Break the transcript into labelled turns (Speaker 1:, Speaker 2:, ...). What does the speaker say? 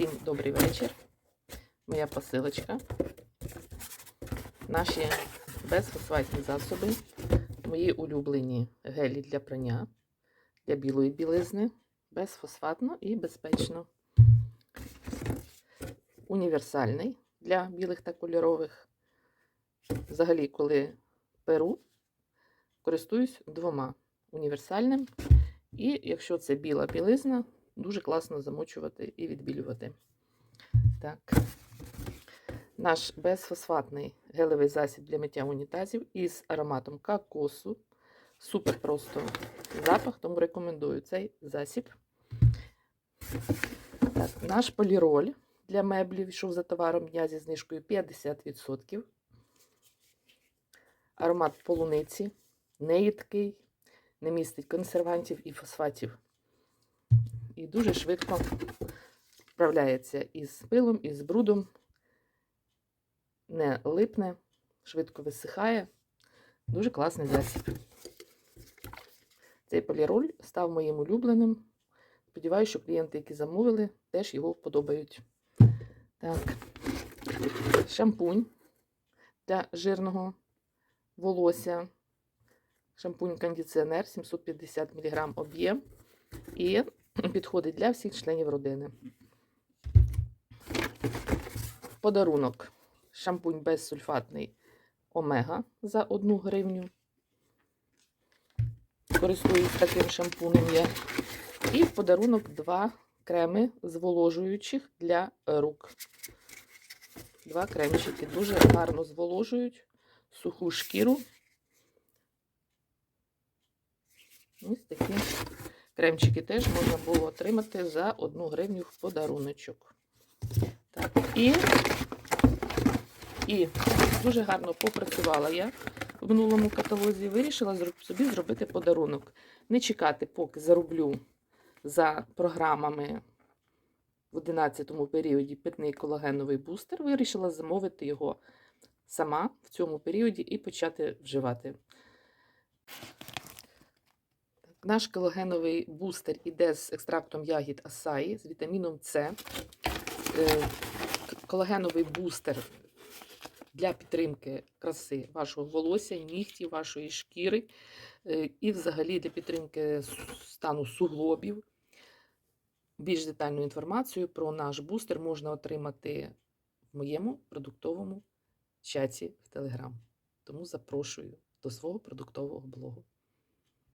Speaker 1: Всім добрий вечір. Моя посилочка. Наші безфосфатні засоби, мої улюблені гелі для прання для білої білизни. Безфосфатно і безпечно. Універсальний для білих та кольорових. Взагалі, коли перу, користуюсь двома універсальним. І якщо це біла білизна, дуже класно замочувати і відбілювати. Так. Наш безфосфатний гелевий засіб для миття унітазів із ароматом кокосу. Супер просто запах, тому рекомендую цей засіб. Так, наш поліроль для меблів йшов за товаром дня зі знижкою 50%. Аромат полуниці, неїдкий, не містить консервантів і фосфатів. І дуже швидко справляється із пилом, із брудом, не липне, швидко висихає. Дуже класний засіб. Цей поліроль став моїм улюбленим. Сподіваюся, що клієнти, які замовили, теж його вподобають. Так, шампунь для жирного волосся. Шампунь-кондиціонер 750 мг об'єм. І підходить для всіх членів родини. Подарунок. Шампунь безсульфатний Омега за 1 гривню. Користуюсь таким шампунем я. І в подарунок два креми зволожуючих для рук. Два кремчики. Дуже гарно зволожують суху шкіру. Ось такі кремчики теж можна було отримати за 1 гривню в подаруночок. Так, і, і дуже гарно попрацювала я в минулому каталозі. Вирішила собі зробити подарунок. Не чекати, поки зароблю за програмами в 11-му періоді питний колагеновий бустер. Вирішила замовити його сама в цьому періоді і почати вживати. Наш колагеновий бустер іде з екстрактом ягід асаї, з вітаміном С. Е, Колагеновий бустер для підтримки краси вашого волосся, нігтів, вашої шкіри е, і взагалі для підтримки стану суглобів. Більш детальну інформацію про наш бустер можна отримати в моєму продуктовому чаті в Телеграм. Тому запрошую до свого продуктового блогу.